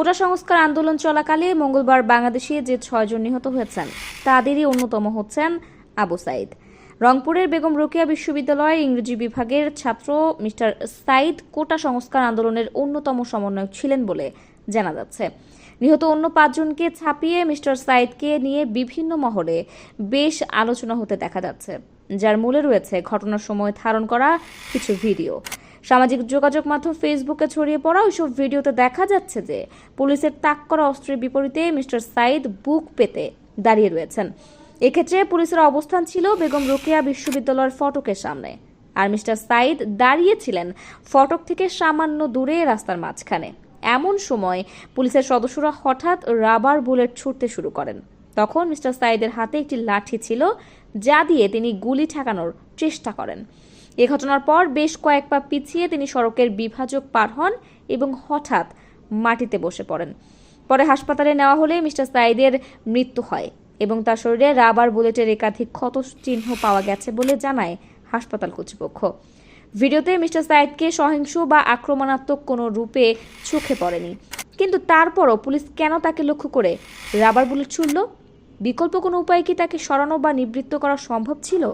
কোটা সংস্কার আন্দোলন চলাকালে মঙ্গলবার বাংলাদেশে যে ছয়জন নিহত হয়েছেন, তাদেরই অন্যতম হচ্ছেন আবু সাইদ। রংপুরের বেগম রোকেয়া বিশ্ববিদ্যালয়ের ইংরেজি বিভাগের ছাত্র মিস্টার সাইদ কোটা সংস্কার আন্দোলনের অন্যতম সমন্বয়ক ছিলেন বলে জানা যাচ্ছে। নিহত অন্য পাঁচজনকে ছাপিয়ে মিস্টার সাইদকে নিয়ে বিভিন্ন মহলে বেশ আলোচনা হতে দেখা যাচ্ছে, যার মূলে রয়েছে ঘটনার সময় ধারণ করা কিছু ভিডিও। সামাজিক যোগাযোগ মাধ্যম ফেসবুকে ছড়িয়ে পড়া ওইসব ভিডিওতে দেখা যাচ্ছে যে পুলিশের তাক করা অস্ত্রের বিপরীতে মিস্টার সাইদ বুক পেতে দাঁড়িয়ে রয়েছেন। এক্ষেত্রে পুলিশের অবস্থান ছিল বেগম রোকেয়া বিশ্ববিদ্যালয়ের ফটকের সামনে। আর মিস্টার সাইদ দাঁড়িয়েছিলেন ফটক থেকে সামান্য দূরে রাস্তার মাঝখানে। এমন সময় পুলিশের সদস্যরা হঠাৎ রাবার বুলেট ছুটতে শুরু করেন। তখন মিস্টার সাইদের হাতে একটি লাঠি ছিল, যা দিয়ে তিনি গুলি ঠেকানোর চেষ্টা করেন। এ ঘটনার পর বেশ কয়েক পা পিছিয়ে তিনি সড়কের বিভাজক পার হন এবং হঠাৎ মাটিতে বসে পড়েন। পরে হাসপাতালে নেওয়া হলে মিস্টার সাইদের মৃত্যু হয় এবং তার শরীরে রাবার বুলেটের একাধিক ক্ষত চিহ্ন পাওয়া গেছে বলে জানায় হাসপাতাল কর্তৃপক্ষ। ভিডিওতে মিস্টার সাইদকে সহিংস বা আক্রমণাত্মক কোনো রূপে চোখে পড়েনি। কিন্তু তারপরও পুলিশ কেন তাকে লক্ষ্য করে রাবার বুলেট ছুড়ল? বিকল্প কোনো উপায় কি তাকে সরানো বা নিবৃত্ত করা সম্ভব ছিল?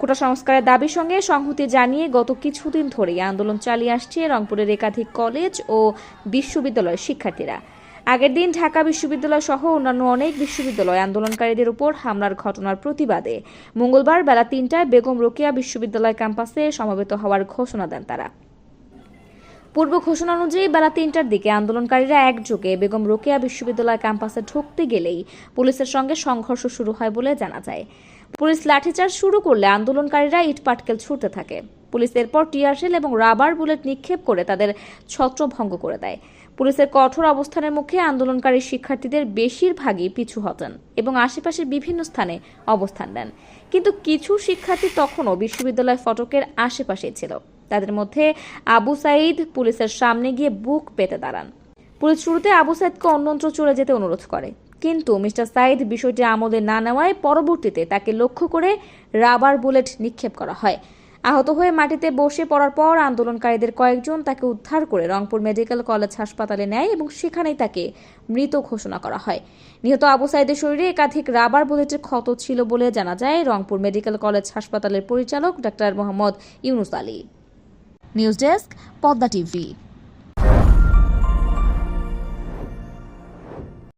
কোটা সংস্কারের দাবির সঙ্গে সংহতি জানিয়ে গত কিছুদিন ধরেই আন্দোলন চালিয়ে আসছে রংপুরের একাধিক কলেজ ও বিশ্ববিদ্যালয়ের শিক্ষার্থীরা। আগের দিন ঢাকা বিশ্ববিদ্যালয় সহ অন্যান্য অনেক বিশ্ববিদ্যালয় আন্দোলনকারীদের উপর হামলার ঘটনার প্রতিবাদে। মঙ্গলবার বেলা তিনটায় বেগম রোকেয়া বিশ্ববিদ্যালয় ক্যাম্পাসে সমবেত হওয়ার ঘোষণা দেন তারা। পূর্ব ঘোষণা অনুযায়ী বেলা তিনটার দিকে আন্দোলনকারীরা একযোগে বেগম রোকেয়া বিশ্ববিদ্যালয় ক্যাম্পাসে ঢুকতে গেলেই পুলিশের সঙ্গে সংঘর্ষ শুরু হয় বলে জানা যায়। পুলিশ লাঠিচার্জ শুরু করলে আন্দোলনকারীরা ইট পাটকেল ছুটতে থাকে। পুলিশ এরপর টিয়ারশেল এবং রাবার বুলেট নিক্ষেপ করে তাদের ছত্রভঙ্গ করে দেয়। পুলিশের কঠোর অবস্থানের মুখে আন্দোলনকারী শিক্ষার্থীদের বেশিরভাগই পিছু হটেন এবং আশেপাশের বিভিন্ন স্থানে অবস্থান নেন। কিন্তু কিছু শিক্ষার্থী তখনও বিশ্ববিদ্যালয় ফটকের আশেপাশেই ছিল। তাদের মধ্যে আবু সাইদ পুলিশের সামনে গিয়ে বুক পেতে দাঁড়ান। পুলিশ শুরুতে আবু সাইদকে অন্যত্র চলে যেতে অনুরোধ করে। কিন্তু মিস্টার সাইদ বিষয়টি আমলে না নেওয়ায় পরবর্তীতে তাকে লক্ষ্য করে রাবার বুলেট নিক্ষেপ করা হয়। আহত হয়ে মাটিতে বসে পড়ার পর আন্দোলনকারীদের কয়েকজন তাকে উদ্ধার করে রংপুর মেডিকেল কলেজ হাসপাতালে নেয় এবং সেখানেই তাকে মৃত ঘোষণা করা হয়। নিহত আবু সাইদের শরীরে একাধিক রাবার বুলেটের ক্ষত ছিল বলে জানা যায়। রংপুর মেডিকেল কলেজ হাসপাতালের পরিচালক doctor Mohammad Yunus Ali. News desk, Padma TV.